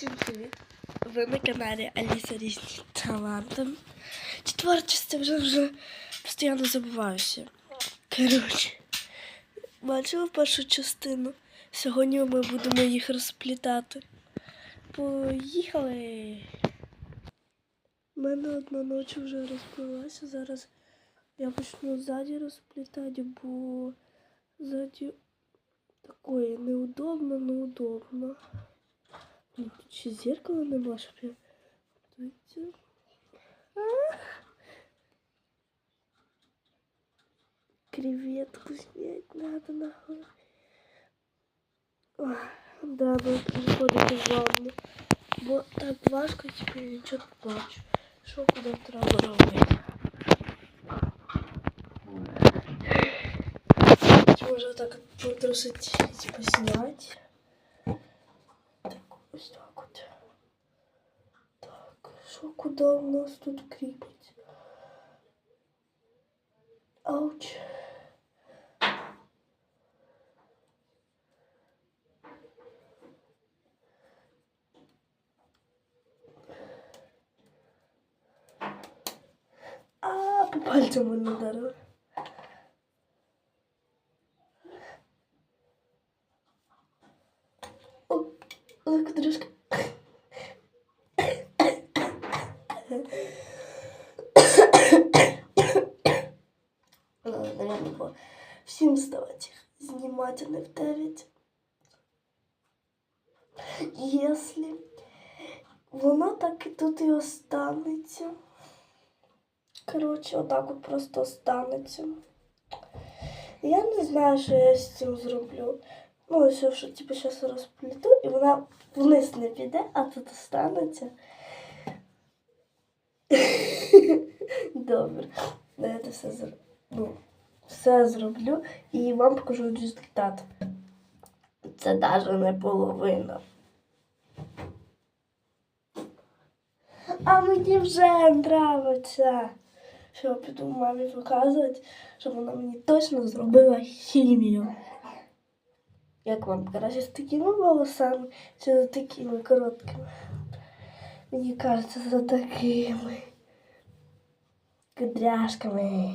Всім привіт! Ви на каналі Аліса Різні таланти. Чи творчість вже вже постійно забуваюся. Коротше, бачили першу частину. Сьогодні ми будемо їх розплітати. Поїхали! У мене одна ніч вже розплилася. Зараз я почну ззаді розплітати, бо ззаді такое неудобно, неудобно. Блін, Тут ще зеркало нема, щоб я. Дивіться. А! Креветку снять надо нахуй. Ох, Да, надо приходити в ванну. Бо так важко, типу, я нічого не бачу. Що куди треба робити? Чи Може так потрусить, типу, зняти. Що куди у нас тут кріпить? Ауч. А, по пальцям мене ударило. О, ой, кудряшка. Всем вставать их снимать, не в 9. Если воно так і тут і останеться. Коротше, отак от просто останеться. Я не знаю, що я з цим зроблю. Ну, ось що, типу, зараз розпліту, і вона вниз не піде, а тут останеться. Добре. Ну, Я це все, зр... все зроблю і вам покажу результат. Це навіть не половина. А мені вже нравиться. Що піду мамі показувати, щоб вона мені точно зробила хімію. Як вам краще з такими волосами чи з такими короткими? Мені кажеться, за такими кудряшками.